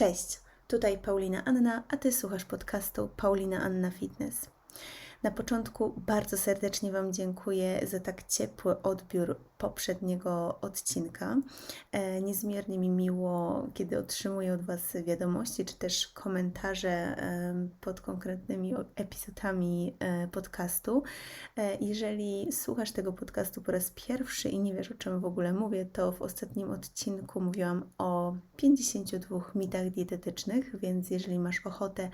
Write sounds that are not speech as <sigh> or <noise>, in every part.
Cześć, tutaj Paulina Anna, a Ty słuchasz podcastu Paulina Anna Fitness. Na początku bardzo serdecznie Wam dziękuję za tak ciepły odbiór poprzedniego odcinka. E, niezmiernie mi miło, kiedy otrzymuję od Was wiadomości, czy też komentarze e, pod konkretnymi epizodami e, podcastu. Jeżeli słuchasz tego podcastu po raz pierwszy i nie wiesz, o czym w ogóle mówię, to w ostatnim odcinku mówiłam o 52 mitach dietetycznych, więc jeżeli masz ochotę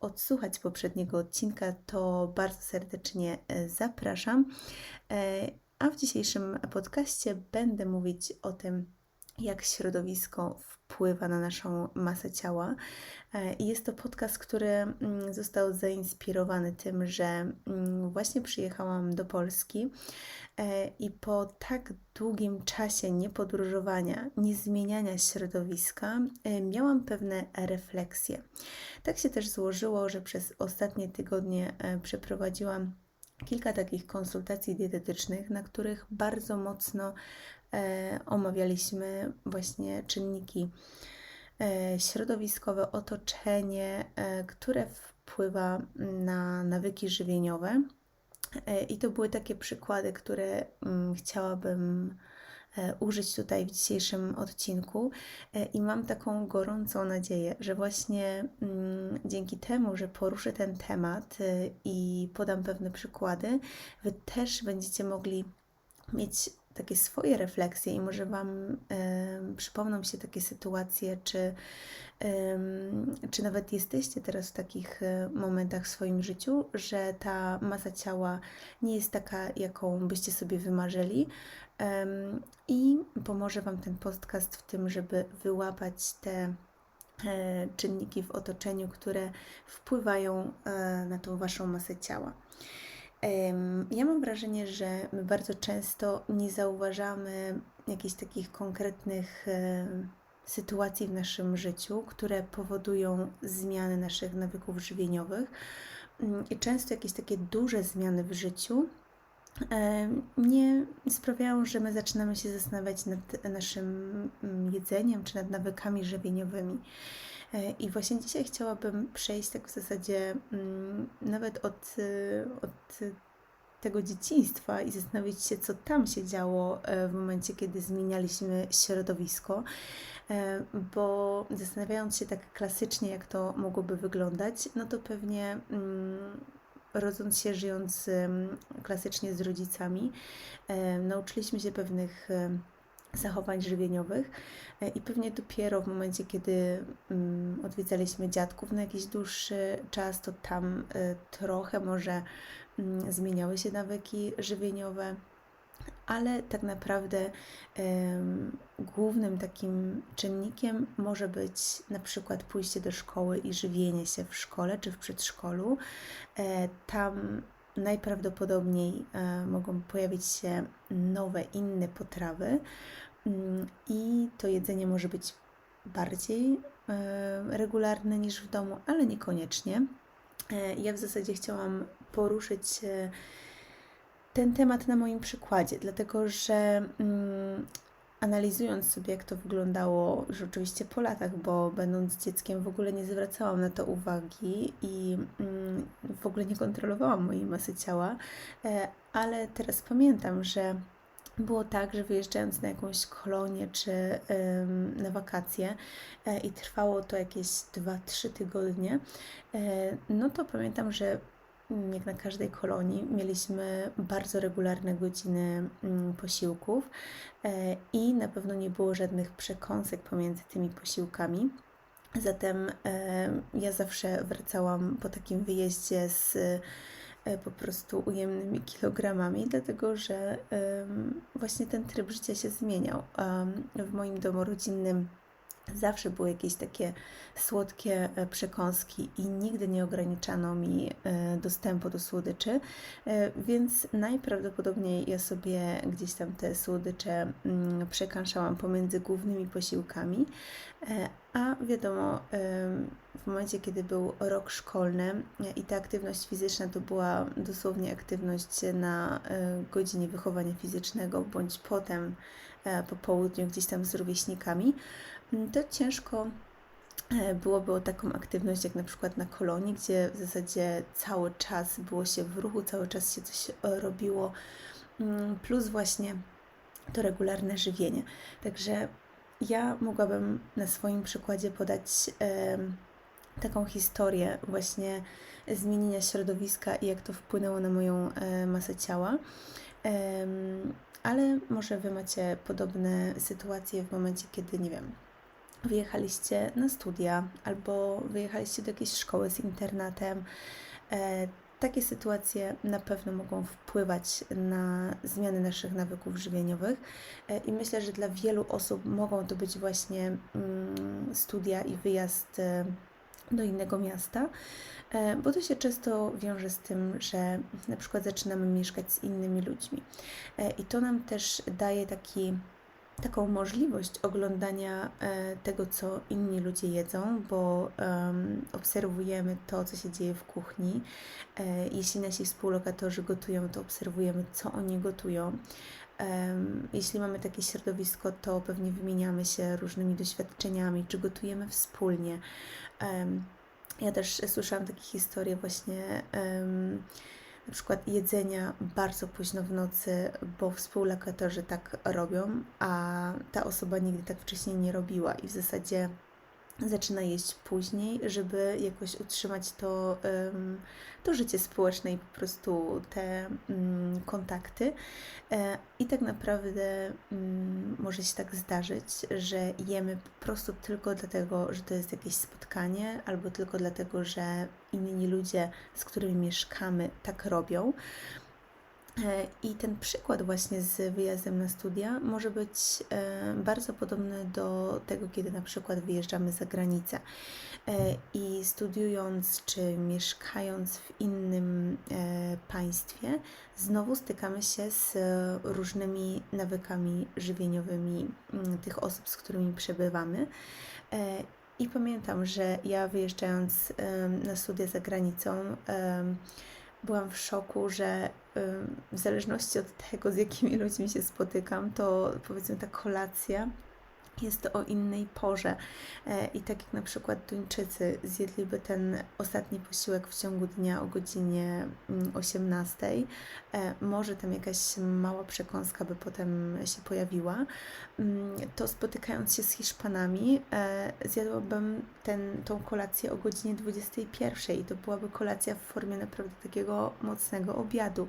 odsłuchać poprzedniego odcinka, to bardzo serdecznie e, zapraszam. E, a w dzisiejszym podcaście będę mówić o tym, jak środowisko wpływa na naszą masę ciała. E, jest to podcast, który mm, został zainspirowany tym, że mm, właśnie przyjechałam do Polski e, i po tak długim czasie niepodróżowania, niezmieniania środowiska, e, miałam pewne refleksje. Tak się też złożyło, że przez ostatnie tygodnie przeprowadziłam kilka takich konsultacji dietetycznych, na których bardzo mocno omawialiśmy właśnie czynniki e, środowiskowe, otoczenie, e, które wpływa na nawyki żywieniowe. E, I to były takie przykłady, które mm, chciałabym e, użyć tutaj w dzisiejszym odcinku e, i mam taką gorącą nadzieję, że właśnie mm, dzięki temu, że poruszę ten temat i podam pewne przykłady, Wy też będziecie mogli mieć takie swoje refleksje i może Wam przypomną się takie sytuacje, czy, czy nawet jesteście teraz w takich y, momentach w swoim życiu, że ta masa ciała nie jest taka, jaką byście sobie wymarzyli. I pomoże Wam ten podcast w tym, żeby wyłapać te czynniki w otoczeniu, które wpływają na tą Waszą masę ciała. Ja mam wrażenie, że my bardzo często nie zauważamy jakichś takich konkretnych sytuacji w naszym życiu, które powodują zmiany naszych nawyków żywieniowych. Mm, I często jakieś takie duże zmiany w życiu nie sprawiają, że my zaczynamy się zastanawiać nad naszym mm, jedzeniem czy nad nawykami żywieniowymi. E, I właśnie dzisiaj chciałabym przejść tak w zasadzie mm, nawet od, y, od tego dzieciństwa i zastanowić się, co tam się działo e, w momencie, kiedy zmienialiśmy środowisko, e, bo zastanawiając się tak klasycznie, jak to mogłoby wyglądać, no to pewnie mm, rodząc się, żyjąc klasycznie z rodzicami, nauczyliśmy się pewnych zachowań żywieniowych e, i pewnie dopiero w momencie, kiedy mm, odwiedzaliśmy dziadków na jakiś dłuższy czas, to tam e, trochę może mm, zmieniały się nawyki żywieniowe, ale tak naprawdę głównym takim czynnikiem może być na przykład pójście do szkoły i żywienie się w szkole czy w przedszkolu. E, tam najprawdopodobniej mogą pojawić się nowe, inne potrawy Mm, i to jedzenie może być bardziej e, regularne niż w domu, ale niekoniecznie. E, ja w zasadzie chciałam poruszyć e, ten temat na moim przykładzie, dlatego że mm, analizując sobie, jak to wyglądało już oczywiście po latach, bo będąc dzieckiem w ogóle nie zwracałam na to uwagi i mm, w ogóle nie kontrolowałam mojej masy ciała, ale teraz pamiętam, że było tak, że wyjeżdżając na jakąś kolonię czy ym, na wakacje e, i trwało to jakieś 2-3 tygodnie, e, no to pamiętam, że jak na każdej kolonii mieliśmy bardzo regularne godziny mm, posiłków e, i na pewno nie było żadnych przekąsek pomiędzy tymi posiłkami. Zatem e, ja zawsze wracałam po takim wyjeździe z E, po prostu ujemnymi kilogramami, dlatego że właśnie ten tryb życia się zmieniał. W moim domu rodzinnym zawsze były jakieś takie słodkie e, przekąski i nigdy nie ograniczano mi e, dostępu do słodyczy, więc najprawdopodobniej ja sobie gdzieś tam te słodycze mm, przekąszałam pomiędzy głównymi posiłkami, a wiadomo, w momencie, kiedy był rok szkolny i ta aktywność fizyczna to była dosłownie aktywność na e, godzinie wychowania fizycznego, bądź potem e, po południu gdzieś tam z rówieśnikami, to ciężko e, byłoby o taką aktywność jak na przykład na kolonii, gdzie w zasadzie cały czas było się w ruchu, cały czas się coś e, robiło, mm, plus właśnie to regularne żywienie. Także ja mogłabym na swoim przykładzie podać taką historię właśnie zmienienia środowiska i jak to wpłynęło na moją e, masę ciała. Ale może Wy macie podobne sytuacje w momencie, kiedy, nie wiem, wyjechaliście na studia albo wyjechaliście do jakiejś szkoły z internatem. E, takie sytuacje na pewno mogą wpływać na zmiany naszych nawyków żywieniowych e, i myślę, że dla wielu osób mogą to być właśnie mm, studia i wyjazd do innego miasta, e, bo to się często wiąże z tym, że na przykład zaczynamy mieszkać z innymi ludźmi. E, I to nam też daje taki taką możliwość oglądania e, tego, co inni ludzie jedzą, bo um, obserwujemy to, co się dzieje w kuchni. Jeśli nasi współlokatorzy gotują, to obserwujemy, co oni gotują. Jeśli mamy takie środowisko, to pewnie wymieniamy się różnymi doświadczeniami, czy gotujemy wspólnie. Ja też słyszałam takie historie właśnie na przykład jedzenia bardzo późno w nocy, bo współlokatorzy tak robią, a ta osoba nigdy tak wcześniej nie robiła i w zasadzie zaczyna jeść później, żeby jakoś utrzymać to, to życie społeczne i po prostu te mm, kontakty. E, I tak naprawdę mm, może się tak zdarzyć, że jemy po prostu tylko dlatego, że to jest jakieś spotkanie, albo tylko dlatego, że inni ludzie, z którymi mieszkamy, tak robią. E, I ten przykład właśnie z wyjazdem na studia może być e, bardzo podobny do tego, kiedy na przykład wyjeżdżamy za granicę e, i studiując czy mieszkając w innym państwie, znowu stykamy się z różnymi nawykami żywieniowymi mm, tych osób, z którymi przebywamy. I pamiętam, że ja wyjeżdżając na studia za granicą, byłam w szoku, że w zależności od tego, z jakimi ludźmi się spotykam, to powiedzmy ta kolacja jest o innej porze. E, I tak jak na przykład Duńczycy zjedliby ten ostatni posiłek w ciągu dnia o godzinie 18, mm, e, może tam jakaś mała przekąska by potem się pojawiła, mm, to spotykając się z Hiszpanami, e, zjadłabym ten, tą kolację o godzinie 21 i to byłaby kolacja w formie naprawdę takiego mocnego obiadu.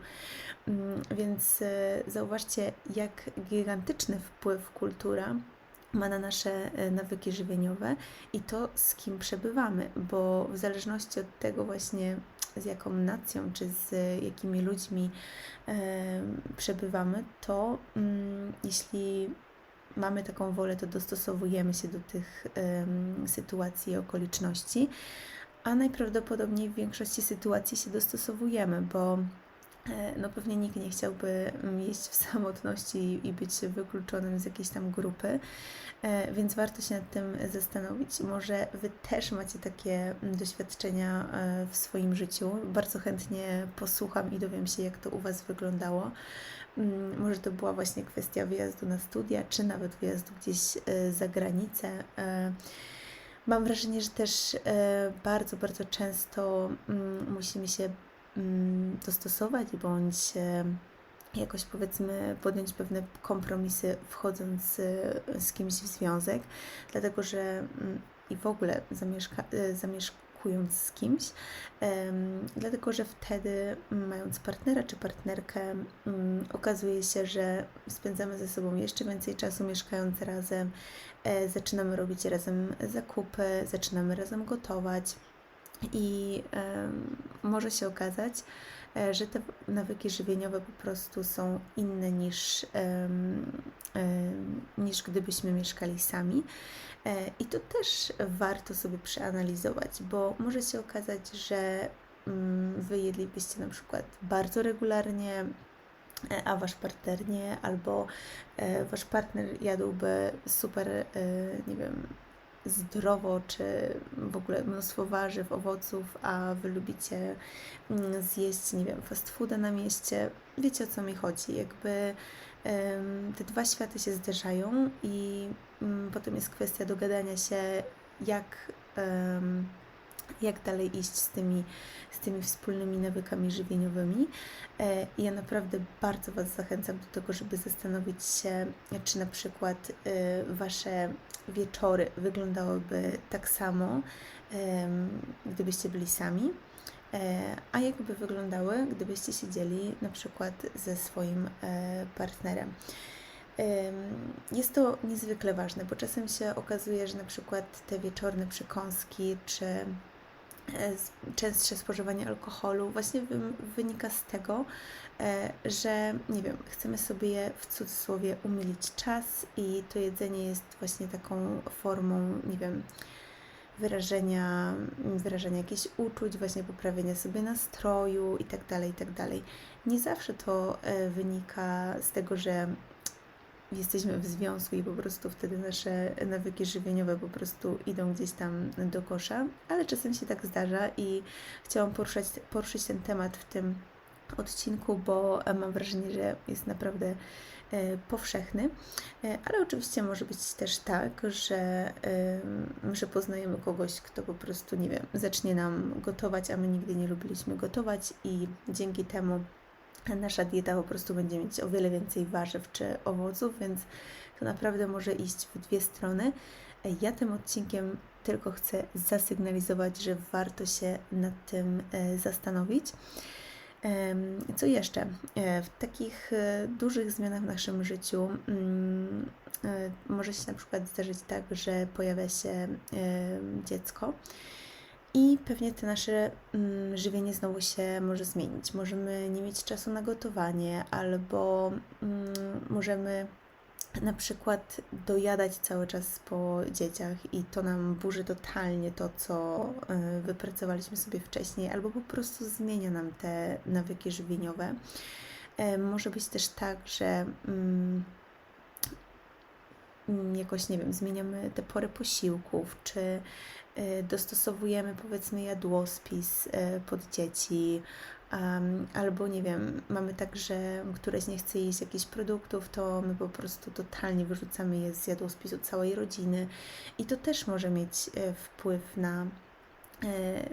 Mm, więc zauważcie, jak gigantyczny wpływ kultura ma na nasze e, nawyki żywieniowe i to, z kim przebywamy, bo w zależności od tego właśnie, z jaką nacją czy z jakimi ludźmi e, przebywamy, to mm, jeśli mamy taką wolę, to dostosowujemy się do tych e, sytuacji i okoliczności, a najprawdopodobniej w większości sytuacji się dostosowujemy, bo no pewnie nikt nie chciałby jeść w samotności i być wykluczonym z jakiejś tam grupy, e, więc warto się nad tym zastanowić. Może Wy też macie takie doświadczenia e, w swoim życiu. Bardzo chętnie posłucham i dowiem się, jak to u Was wyglądało. Może to była właśnie kwestia wyjazdu na studia, czy nawet wyjazdu gdzieś za granicę. Mam wrażenie, że też bardzo, bardzo często musimy się dostosować bądź jakoś powiedzmy podjąć pewne kompromisy wchodząc e, z kimś w związek, dlatego że mm, i w ogóle e, zamieszkując z kimś, dlatego że wtedy mając partnera czy partnerkę mm, okazuje się, że spędzamy ze sobą jeszcze więcej czasu mieszkając razem, e, zaczynamy robić razem zakupy, zaczynamy razem gotować i może się okazać, e, że te nawyki żywieniowe po prostu są inne niż, niż gdybyśmy mieszkali sami. E, I to też warto sobie przeanalizować, bo może się okazać, że mm, wy jedlibyście na przykład bardzo regularnie, e, a wasz partner nie, albo wasz partner jadłby super, nie wiem, zdrowo, czy w ogóle mnóstwo warzyw, owoców, a Wy lubicie mm, zjeść, nie wiem, fast fooda na mieście, wiecie o co mi chodzi. Jakby te dwa światy się zderzają i mm, potem jest kwestia dogadania się, jak jak dalej iść z tymi, z tymi wspólnymi nawykami żywieniowymi. E, Ja naprawdę bardzo Was zachęcam do tego, żeby zastanowić się, czy na przykład e, Wasze wieczory wyglądałyby tak samo, gdybyście byli sami. E, A jakby wyglądały, gdybyście siedzieli na przykład ze swoim e, partnerem. Em, Jest to niezwykle ważne, bo czasem się okazuje, że na przykład te wieczorne przekąski czy częstsze spożywanie alkoholu właśnie wy- wynika z tego, e, że nie wiem, chcemy sobie w cudzysłowie umilić czas i to jedzenie jest właśnie taką formą, nie wiem, wyrażenia, wyrażenia jakichś uczuć, właśnie poprawienia sobie nastroju i tak dalej, i tak. Nie zawsze to e, wynika z tego, że jesteśmy w związku i po prostu wtedy nasze nawyki żywieniowe po prostu idą gdzieś tam do kosza, ale czasem się tak zdarza i chciałam poruszać, poruszyć ten temat w tym odcinku, bo mam wrażenie, że jest naprawdę e, powszechny, E, ale oczywiście może być też tak, że, że poznajemy kogoś, kto po prostu, nie wiem, zacznie nam gotować, a my nigdy nie lubiliśmy gotować i dzięki temu nasza dieta po prostu będzie mieć o wiele więcej warzyw czy owoców, więc to naprawdę może iść w dwie strony. Ja tym odcinkiem tylko chcę zasygnalizować, że warto się nad tym e, zastanowić. Co jeszcze? E, W takich e, dużych zmianach w naszym życiu mm, może się na przykład zdarzyć tak, że pojawia się dziecko. I pewnie te nasze mm, żywienie znowu się może zmienić. Możemy nie mieć czasu na gotowanie, albo mm, możemy na przykład dojadać cały czas po dzieciach i to nam burzy totalnie to, co y, wypracowaliśmy sobie wcześniej, albo po prostu zmienia nam te nawyki żywieniowe. E, Może być też tak, że mm, jakoś, nie wiem, zmieniamy te pory posiłków, czy y, dostosowujemy powiedzmy jadłospis y, pod dzieci, albo nie wiem, mamy tak, że któreś nie chce jeść jakichś produktów, to my po prostu totalnie wyrzucamy je z jadłospisu całej rodziny i to też może mieć e, wpływ na,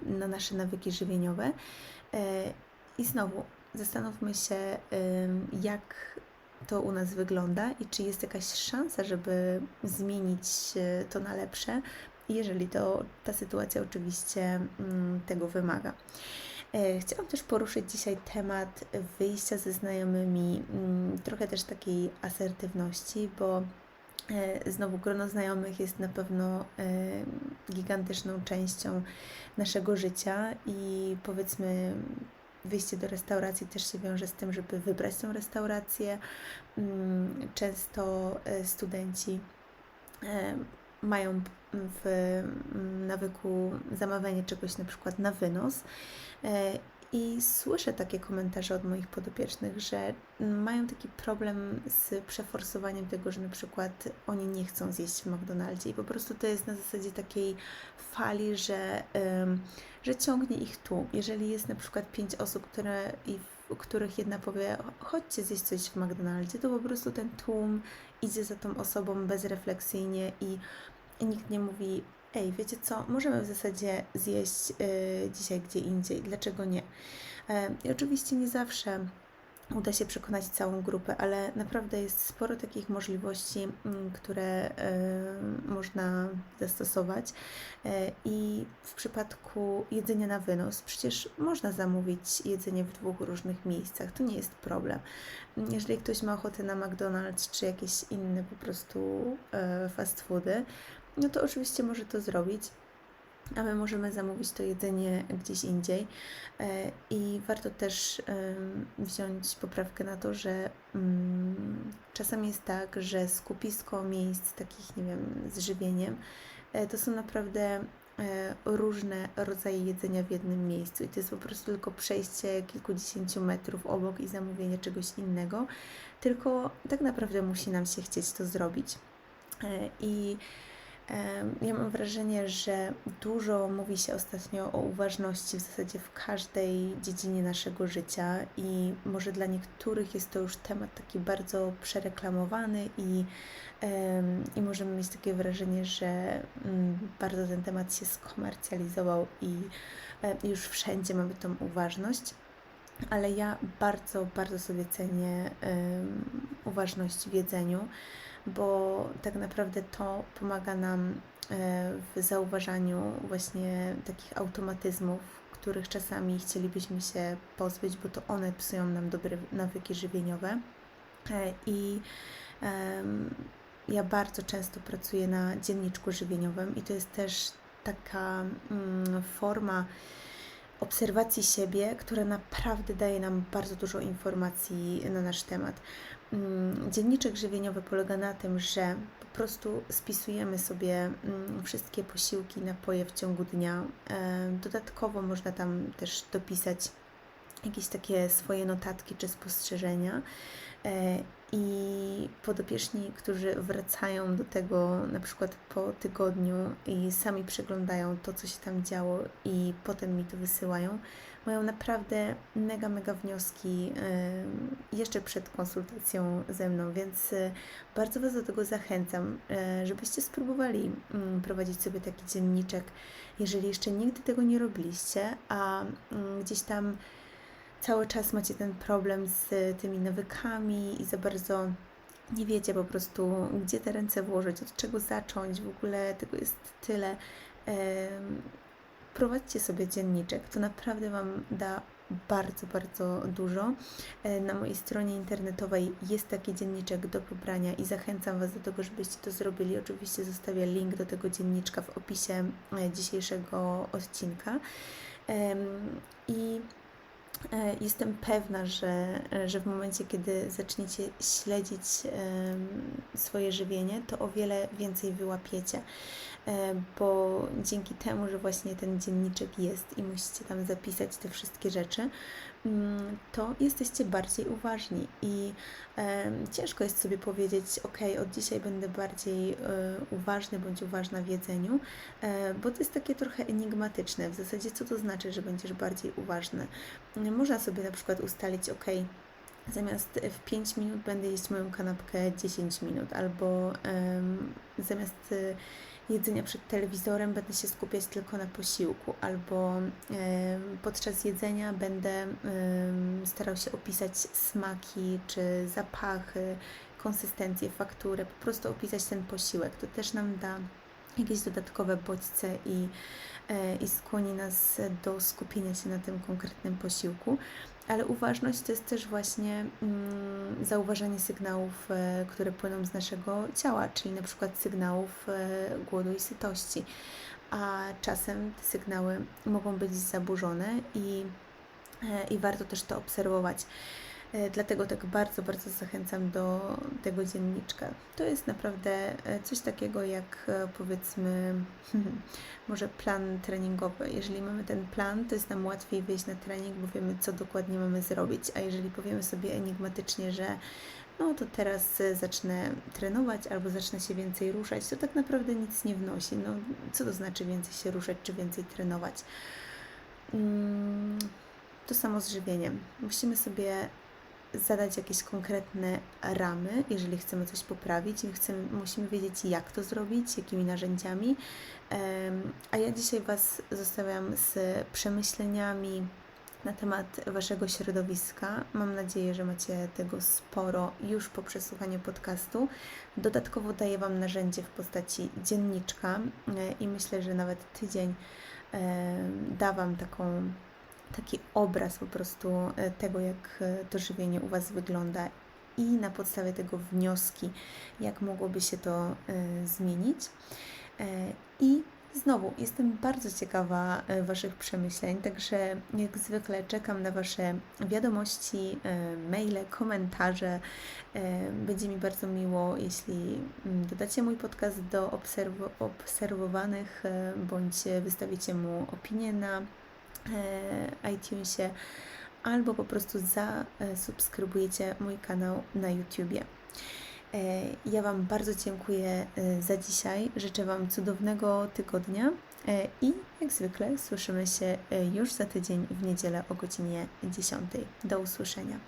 na nasze nawyki żywieniowe. I znowu zastanówmy się, jak to u nas wygląda i czy jest jakaś szansa, żeby zmienić to na lepsze, jeżeli to ta sytuacja oczywiście mm, tego wymaga. E, Chciałam też poruszyć dzisiaj temat wyjścia ze znajomymi, mm, trochę też takiej asertywności, bo e, znowu grono znajomych jest na pewno e, gigantyczną częścią naszego życia i powiedzmy wyjście do restauracji też się wiąże z tym, żeby wybrać tą restaurację. Mm, Często studenci mają w mm, nawyku zamawianie czegoś na przykład na wynos. E, I słyszę takie komentarze od moich podopiecznych, że mają taki problem z przeforsowaniem tego, że na przykład oni nie chcą zjeść w McDonaldzie i po prostu to jest na zasadzie takiej fali, że, że ciągnie ich tu. Jeżeli jest na przykład pięć osób, które, i w których jedna powie, chodźcie zjeść coś w McDonaldzie, to po prostu ten tłum idzie za tą osobą bezrefleksyjnie i, nikt nie mówi, ej, wiecie co, możemy w zasadzie zjeść y, dzisiaj gdzie indziej, dlaczego nie? E, I oczywiście nie zawsze uda się przekonać całą grupę, ale naprawdę jest sporo takich możliwości, mm, które y, można zastosować. E, I w przypadku jedzenia na wynos, przecież można zamówić jedzenie w dwóch różnych miejscach, to nie jest problem. Jeżeli ktoś ma ochotę na McDonald's czy jakieś inne po prostu e, fast foody, no to oczywiście może to zrobić, a my możemy zamówić to jedzenie gdzieś indziej. E, I warto też wziąć poprawkę na to, że mm, czasami jest tak, że skupisko miejsc takich, nie wiem, z żywieniem e, to są naprawdę e, różne rodzaje jedzenia w jednym miejscu i to jest po prostu tylko przejście kilkudziesięciu metrów obok i zamówienie czegoś innego, tylko tak naprawdę musi nam się chcieć to zrobić. I Ja mam wrażenie, że dużo mówi się ostatnio o uważności w zasadzie w każdej dziedzinie naszego życia i może dla niektórych jest to już temat taki bardzo przereklamowany i i możemy mieć takie wrażenie, że mm, bardzo ten temat się skomercjalizował i e, już wszędzie mamy tą uważność. Ale ja bardzo, bardzo sobie cenię uważność w jedzeniu, bo tak naprawdę to pomaga nam e, w zauważaniu właśnie takich automatyzmów, których czasami chcielibyśmy się pozbyć, bo to one psują nam dobre nawyki żywieniowe. E, I ja bardzo często pracuję na dzienniczku żywieniowym i to jest też taka mm, forma obserwacji siebie, która naprawdę daje nam bardzo dużo informacji na nasz temat. Mm, dzienniczek żywieniowy polega na tym, że po prostu spisujemy sobie mm, wszystkie posiłki, napoje w ciągu dnia. E, dodatkowo można tam też dopisać jakieś takie swoje notatki czy spostrzeżenia. E, I podopieczni, którzy wracają do tego na przykład po tygodniu i sami przeglądają to, co się tam działo, i potem mi to wysyłają, mają naprawdę mega, mega wnioski e, jeszcze przed konsultacją ze mną, więc e, bardzo Was do tego zachęcam, żebyście spróbowali mm, prowadzić sobie taki dzienniczek, jeżeli jeszcze nigdy tego nie robiliście, a mm, gdzieś tam cały czas macie ten problem z tymi nawykami i za bardzo nie wiecie po prostu, gdzie te ręce włożyć, od czego zacząć, w ogóle tego jest tyle. Prowadźcie sobie dzienniczek, to naprawdę Wam da bardzo, bardzo dużo. E, na mojej stronie internetowej jest taki dzienniczek do pobrania i zachęcam Was do tego, żebyście to zrobili. Oczywiście zostawię link do tego dzienniczka w opisie e, dzisiejszego odcinka. I jestem pewna, że, że w momencie, kiedy zaczniecie śledzić swoje żywienie, to o wiele więcej wyłapiecie. E, bo dzięki temu, że właśnie ten dzienniczek jest i musicie tam zapisać te wszystkie rzeczy, to jesteście bardziej uważni i e, ciężko jest sobie powiedzieć, ok, od dzisiaj będę bardziej e, uważny bądź uważna w jedzeniu, e, bo to jest takie trochę enigmatyczne. W zasadzie, co to znaczy, że będziesz bardziej uważny? Można sobie na przykład ustalić, ok, zamiast w 5 minut będę jeść moją kanapkę 10 minut, albo zamiast jedzenia przed telewizorem będę się skupiać tylko na posiłku, albo podczas jedzenia będę starał się opisać smaki czy zapachy, konsystencję, fakturę, po prostu opisać ten posiłek. To też nam da jakieś dodatkowe bodźce i, e, i skłoni nas do skupienia się na tym konkretnym posiłku ale uważność to jest też właśnie mm, zauważanie sygnałów, e, które płyną z naszego ciała, czyli na przykład sygnałów e, głodu i sytości. A czasem te sygnały mogą być zaburzone i, e, i warto też to obserwować. E, dlatego tak bardzo, bardzo zachęcam do tego dzienniczka. To jest naprawdę e, coś takiego jak e, powiedzmy, <laughs> może plan treningowy. Jeżeli mamy ten plan, to jest nam łatwiej wyjść na trening, bo wiemy, co dokładnie mamy zrobić. A jeżeli powiemy sobie enigmatycznie, że no to teraz zacznę trenować albo zacznę się więcej ruszać, to tak naprawdę nic nie wnosi. No, co to znaczy więcej się ruszać czy więcej trenować? Mm, to samo z żywieniem. Musimy sobie zadać jakieś konkretne ramy, jeżeli chcemy coś poprawić chcemy, musimy wiedzieć, jak to zrobić, jakimi narzędziami. A ja dzisiaj Was zostawiam z przemyśleniami na temat Waszego środowiska. Mam nadzieję, że macie tego sporo już po przesłuchaniu podcastu. Dodatkowo daję Wam narzędzie w postaci dzienniczka e, i myślę, że nawet tydzień da Wam taką taki obraz po prostu e, tego, jak e, to żywienie u Was wygląda i na podstawie tego wnioski, jak mogłoby się to e, zmienić. I znowu jestem bardzo ciekawa Waszych przemyśleń, także jak zwykle czekam na Wasze wiadomości, maile, komentarze. Będzie mi bardzo miło, jeśli mm, dodacie mój podcast do obserw- obserwowanych bądź wystawicie mu opinię na iTunesie albo po prostu zasubskrybujecie mój kanał na YouTubie. E, ja Wam bardzo dziękuję e, za dzisiaj. Życzę Wam cudownego tygodnia i jak zwykle słyszymy się już za tydzień w niedzielę o godzinie 10. Do usłyszenia.